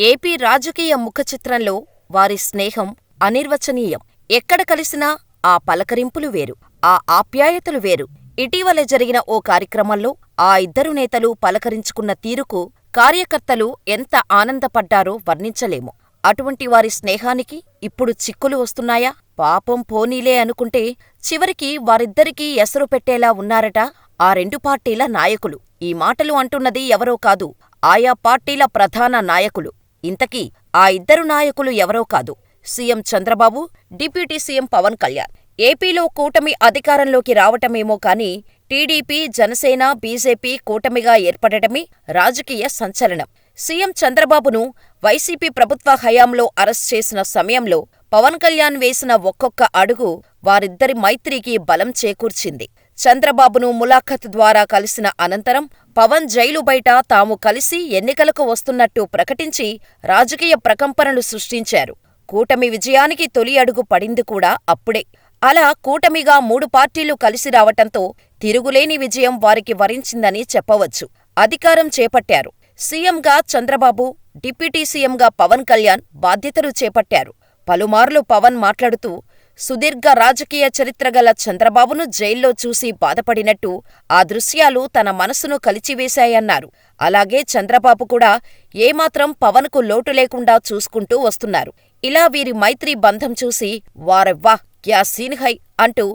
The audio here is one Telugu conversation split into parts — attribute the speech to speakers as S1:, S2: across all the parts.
S1: ఏపీ రాజకీయ ముఖచిత్రంలో వారి స్నేహం అనిర్వచనీయం. ఎక్కడ కలిసినా ఆ పలకరింపులు వేరు. ఆ ఆప్యాయతలు వేరు. ఇటీవల జరిగిన ఓ కార్యక్రమంలో ఆ ఇద్దరు నేతలు పలకరించుకున్న తీరుకు కార్యకర్తలు ఎంత ఆనందపడ్డారో వర్ణించలేము. అటువంటి వారి స్నేహానికి ఇప్పుడు చిక్కులు వస్తున్నాయా? పాపం పోనీలే అనుకుంటే చివరికి వారిద్దరికీ ఎసరు పెట్టేలా ఉన్నారట ఆ రెండు పార్టీల నాయకులు. ఈ మాటలు అంటున్నది ఎవరో కాదు ఆయా పార్టీల ప్రధాన నాయకులు. ఇంతకీ ఆ ఇద్దరు నాయకులు ఎవరో కాదు CM Chandrababu, deputy CM Pawan Kalyan. ఏపీలో కూటమి అధికారంలోకి రావటమేమో కానీ టీడీపీ, జనసేన, బీజేపీ కూటమిగా ఏర్పడటమే రాజకీయ సంచలనం. సీఎం చంద్రబాబును వైసీపీ ప్రభుత్వ హయాంలో అరెస్ట్ చేసిన సమయంలో పవన్ కళ్యాణ్ వేసిన ఒక్కొక్క అడుగు వారిద్దరి మైత్రికి బలం చేకూర్చింది. చంద్రబాబును ములాఖత్ ద్వారా కలిసిన అనంతరం పవన్ జైలు బయట తాము కలిసి ఎన్నికలకు వస్తున్నట్టు ప్రకటించి రాజకీయ ప్రకంపనలు సృష్టించారు. కూటమి విజయానికి తొలి అడుగు పడింది కూడా అప్పుడే. అలా కూటమిగా మూడు పార్టీలు కలిసి రావటంతో తిరుగులేని విజయం వారికి వరించిందని చెప్పవచ్చు. అధికారం చేపట్టారు. సీఎంగా చంద్రబాబు, డిప్యూటీ సీఎంగా పవన్ కళ్యాణ్ బాధ్యతలు చేపట్టారు. పలుమార్లు పవన్ మాట్లాడుతూ సుదీర్ఘ రాజకీయ చరిత్ర గల చంద్రబాబును జైల్లో చూసి బాధపడినట్టు ఆ దృశ్యాలు తన మనసును కలిచివేశాయన్నారు. అలాగే చంద్రబాబు కూడా ఏమాత్రం పవన్కు లోటు లేకుండా చూసుకుంటూ వస్తున్నారు. ఇలా వీరి మైత్రీ బంధం చూసి వారెవ్వా క్యా సీన్ హై అంటూ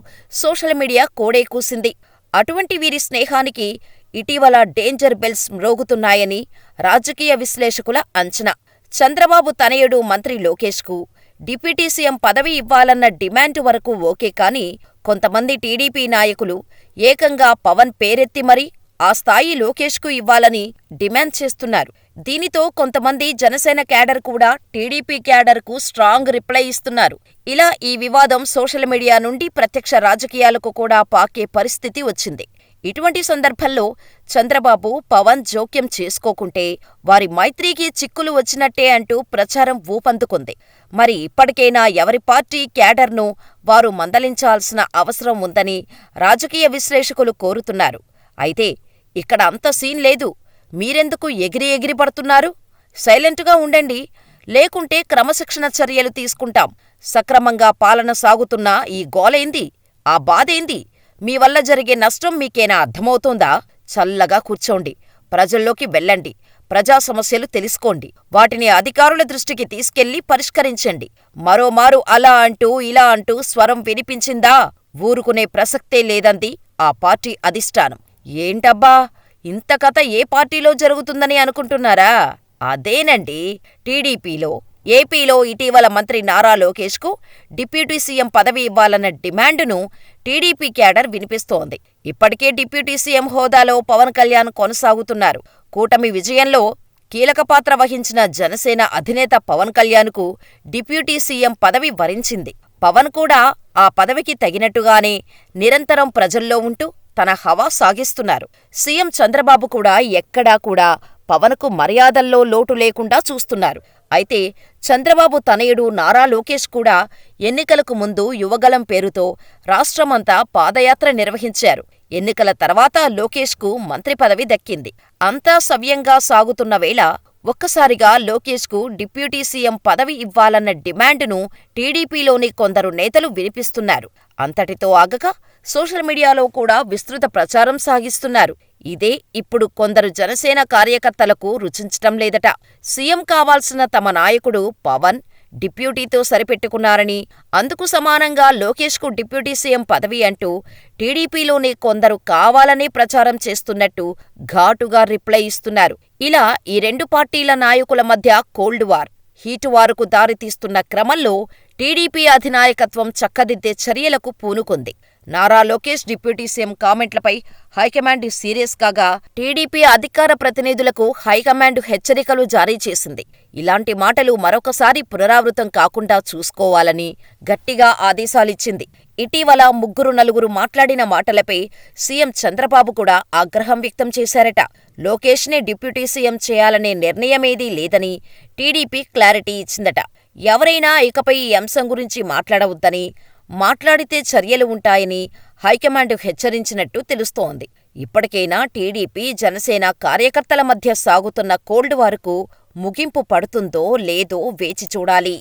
S1: సోషల్ మీడియా కోడే కూసింది. అటువంటి వీరి స్నేహానికి ఇటీవల డేంజర్ బెల్స్ మ్రోగుతున్నాయని రాజకీయ విశ్లేషకుల అంచనా. చంద్రబాబు తనయుడు మంత్రి లోకేష్కు డిప్యూటీ సీఎం పదవి ఇవ్వాలన్న డిమాండ్ వరకు ఓకే కానీ కొంతమంది టీడీపీ నాయకులు ఏకంగా పవన్ పేరెత్తి మరీ ఆ స్థాయి లోకేష్కు ఇవ్వాలని డిమాండ్ చేస్తున్నారు. దీనితో కొంతమంది జనసేన క్యాడర్ కూడా టీడీపీ క్యాడర్కు స్ట్రాంగ్ రిప్లై ఇస్తున్నారు. ఇలా ఈ వివాదం సోషల్ మీడియా నుండి ప్రత్యక్ష రాజకీయాలకు కూడా పాకే పరిస్థితి వచ్చింది. ఇటువంటి సందర్భంలో చంద్రబాబు, పవన్ జోక్యం చేసుకోకుంటే వారి మైత్రికి చిక్కులు వచ్చినట్టే అంటూ ప్రచారం ఊపందుకుంది. మరి ఇప్పటికైనా ఎవరి పార్టీ క్యాడర్ను వారు మందలించాల్సిన అవసరం ఉందని రాజకీయ విశ్లేషకులు కోరుతున్నారు. అయితే ఇక్కడ అంత సీన్ లేదు. మీరెందుకు ఎగిరి ఎగిరి పడుతున్నారు? సైలెంటుగా ఉండండి. లేకుంటే క్రమశిక్షణ చర్యలు తీసుకుంటాం. సక్రమంగా పాలన సాగుతున్న ఈ గోలేంది? ఆ బాధేంది? మీ వల్ల జరిగే నష్టం మీకేనా అర్థమవుతోందా? చల్లగా కూర్చోండి. ప్రజల్లోకి వెళ్ళండి. ప్రజా సమస్యలు తెలుసుకోండి. వాటిని అధికారుల దృష్టికి తీసుకెళ్ళి పరిష్కరించండి. మరోమారు అలా అంటూ ఇలా అంటూ స్వరం వినిపించిందా ఊరుకునే ప్రసక్తే లేదంది ఆ పార్టీ అధిష్టానం. ఏంటబ్బా ఇంత కథ ఏ పార్టీలో జరుగుతుందని అనుకుంటున్నారా? అదేనండి టీడీపీలో. ఏపీలో ఇటీవల మంత్రి నారా లోకేష్కు డిప్యూటీ సీఎం పదవి ఇవ్వాలన్న డిమాండును టీడీపీ క్యాడర్ వినిపిస్తోంది. ఇప్పటికే డిప్యూటీ సీఎం హోదాలో పవన్ కళ్యాణ్ కొనసాగుతున్నారు. కూటమి విజయంలో కీలక పాత్ర వహించిన జనసేన అధినేత పవన్ కళ్యాణ్కు డిప్యూటీ సీఎం పదవి వరించింది. పవన్ కూడా ఆ పదవికి తగినట్టుగానే నిరంతరం ప్రజల్లో ఉంటూ తన హవా సాగిస్తున్నారు. సీఎం చంద్రబాబు కూడా ఎక్కడా కూడా పవన్కు మర్యాదల్లో లోటు లేకుండా చూస్తున్నారు. అయితే చంద్రబాబు తనయుడు నారా లోకేష్ కూడా ఎన్నికలకు ముందు యువగలం పేరుతో రాష్ట్రమంతా పాదయాత్ర నిర్వహించారు. ఎన్నికల తర్వాత లోకేష్కు మంత్రి పదవి దక్కింది. అంతా సవ్యంగా సాగుతున్న వేళ ఒక్కసారిగా లోకేష్కు డిప్యూటీ సీఎం పదవి ఇవ్వాలన్న డిమాండును టీడీపీలోని కొందరు నేతలు వినిపిస్తున్నారు. అంతటితో ఆగక సోషల్ మీడియాలో కూడా విస్తృత ప్రచారం సాగిస్తున్నారు. ఇదే ఇప్పుడు కొందరు జనసేన కార్యకర్తలకు రుచించటం లేదట. సీఎం కావాల్సిన తమ నాయకుడు పవన్ డిప్యూటీతో సరిపెట్టుకున్నారని, అందుకు సమానంగా లోకేష్కు డిప్యూటీ సీఎం పదవి అంటూ టీడీపీలోని కొందరు కావాలనే ప్రచారం చేస్తున్నట్టు ఘాటుగా రిప్లై ఇస్తున్నారు. ఇలా ఈ రెండు పార్టీల నాయకుల మధ్య కోల్డ్ వార్, హీటు వారుకు దారితీస్తున్న క్రమంలో టీడీపీ అధినాయకత్వం చక్కదిద్దే చర్యలకు పూనుకుంది. నారా లోకేష్ డిప్యూటీ సీఎం కామెంట్లపై హైకమాండ్ సీరియస్ కాగా టీడీపీ అధికార ప్రతినిధులకు హైకమాండ్ హెచ్చరికలు జారీ చేసింది. ఇలాంటి మాటలు మరొకసారి పునరావృతం కాకుండా చూసుకోవాలని గట్టిగా ఆదేశాలిచ్చింది. ఇటీవల ముగ్గురు నలుగురు మాట్లాడిన మాటలపై సీఎం చంద్రబాబు కూడా ఆగ్రహం వ్యక్తం చేశారట. లోకేష్ని డిప్యూటీ సీఎం చేయాలనే నిర్ణయమేదీ లేదని టీడీపీ క్లారిటీ ఇచ్చిందట. ఎవరైనా ఇకపై ఈ అంశం గురించి మాట్లాడవద్దని, మాట్లాడితే చర్యలు ఉంటాయని హైకమాండ్ హెచ్చరించినట్టు తెలుస్తోంది. ఇప్పటికైనా టీడీపీ, జనసేన కార్యకర్తల మధ్య సాగుతున్న కోల్డ్ వార్కు ముగింపు పడుతుందో లేదో వేచి చూడాలి.